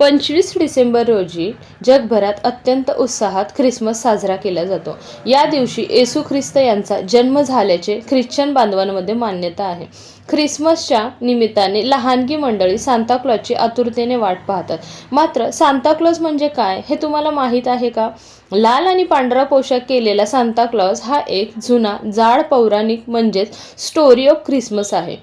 पंचवीस डिसेंबर रोजी जगभरात अत्यंत उत्साहात ख्रिसमस साजरा केला जातो. या दिवशी येसू ख्रिस्त यांचा जन्म झाल्याचे ख्रिश्चन बांधवांमध्ये मान्यता आहे. ख्रिसमसच्या निमित्ताने लहानगी मंडळी सांताक्लॉजची आतुरतेने वाट पाहतात. मात्र सांताक्लॉज म्हणजे काय हे तुम्हाला माहीत आहे का? लाल आणि पांढरा पोशाख केलेला सांताक्लॉज हा एक जुना जाड पौराणिक म्हणजेच स्टोरी ऑफ ख्रिसमस आहे.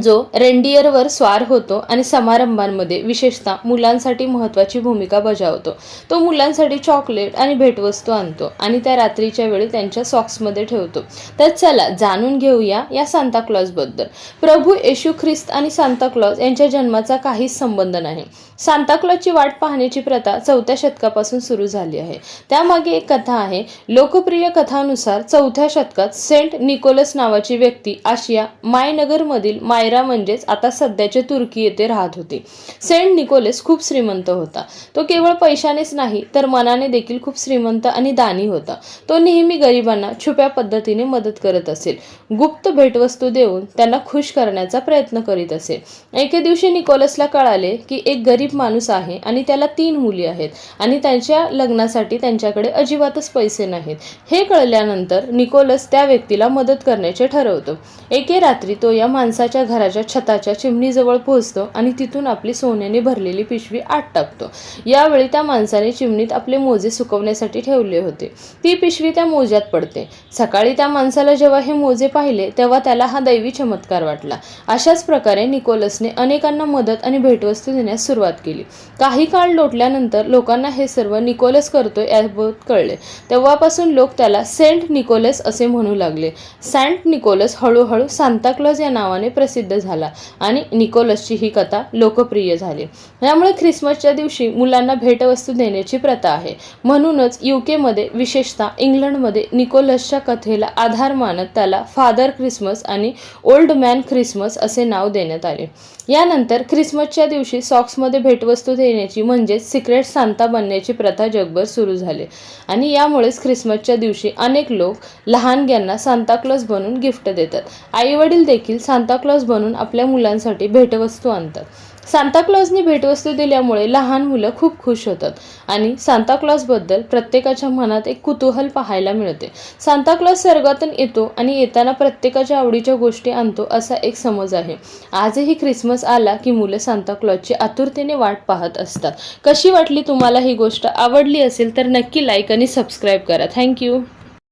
जो रेंडियरवर स्वार होतो आणि समारंभांमध्ये विशेषतः मुलांसाठी महत्त्वाची भूमिका बजावतो. तो मुलांसाठी चॉकलेट आणि भेटवस्तू आणतो आणि त्या रात्रीच्या वेळी त्यांच्या सॉक्समध्ये ठेवतो. तर चला जाणून घेऊया या सांताक्लॉजबद्दल प्रभू येशू ख्रिस्त आणि सांताक्लॉज यांच्या जन्माचा काहीच संबंध नाही. सांताक्लॉजची वाट पाहण्याची प्रथा चौथ्या शतकापासून सुरू झाली आहे. त्यामागे एक कथा आहे. लोकप्रिय कथानुसार चौथ्या शतकात सेंट निकोलस नावाची व्यक्ती आशिया मायनगरमधील मायरा म्हणजेच आता सध्याचे तुर्की येथे राहत होते. सेंट निकोलस खूप श्रीमंत होता. तो केवळ पैशानेच नाही तर मनाने देखील खूप श्रीमंत आणि दानी होता. तो नेहमी गरिबांना छुप्या पद्धतीने मदत करत असेल. गुप्त भेटवस्तू देऊन त्यांना खुश करण्याचा प्रयत्न करीत असेल. एके दिवशी निकोलसला कळाले की एक गरीब माणूस आहे आणि त्याला तीन मुली आहेत आणि त्यांच्या लग्नासाठी त्यांच्याकडे अजिबातच पैसे नाहीत. हे कळल्यानंतर निकोलस त्या व्यक्तीला मदत करण्याचे ठरवतो. एके रात्री तो या माणसाच्या घराच्या छताच्या चिमणीजवळ पोहोचतो आणि तिथून आपली सोन्याने भरलेली पिशवी आत टाकतो. यावेळी त्या माणसाने चिमणीत आपले मोजे सुकवण्यासाठी ठेवले होते. ती पिशवी त्या मोज्यात पडते. सकाळी त्या माणसाला जेव्हा हे मोजे पाहिले तेव्हा त्याला हा दैवी चमत्कार वाटला. अशाच प्रकारे निकोलसने अनेकांना मदत आणि भेटवस्तू देण्यास सुरुवात केली. काही काळ लोटल्यानंतर लोकांना हे सर्व निकोलस करतो याबाबत कळले. तेव्हापासून लोक त्याला सेंट निकोलस असे म्हणू लागले. सेंट निकोलस हळूहळू सांताक्लॉज या नावाने प्रसिद्ध झाला आणि निकोलसची ही कथा लोकप्रिय झाली. त्यामुळे ख्रिसमसच्या दिवशी मुलांना भेटवस्तू देण्याची प्रथा आहे. म्हणूनच युकेमध्ये विशेषतः इंग्लंडमध्ये निकोलसच्या कथेला आधार मानत त्याला फादर ख्रिसमस आणि ओल्ड मॅन ख्रिसमस असे नाव देण्यात आले. यानंतर ख्रिसमसच्या दिवशी सॉक्समध्ये भेटवस्तू देण्याची म्हणजेच सिक्रेट सांता बनण्याची प्रथा जगभर सुरू झाली. आणि यामुळेच ख्रिसमसच्या दिवशी अनेक लोक लहानग्यांना सांताक्लॉज बनून गिफ्ट देतात. आईवडील देखील सांताक्लॉज बनून आपल्या मुलांसाठी भेटवस्तू आणतात. सांताक्लॉजने भेटवस्तू दिल्यामुळे लहान मुलं खूप खुश होतात आणि सांताक्लॉजबद्दल प्रत्येकाच्या मनात एक कुतूहल पाहायला मिळते. सांताक्लॉज स्वर्गातून येतो आणि येताना प्रत्येकाच्या आवडीच्या गोष्टी आणतो असा एक समज आहे. आजही ख्रिसमस आला की मुलं सांताक्लॉजची आतुरतेने वाट पाहत असतात. कशी वाटली तुम्हाला ही गोष्ट? आवडली असेल तर नक्की लाईक आणि सबस्क्राईब करा. थँक्यू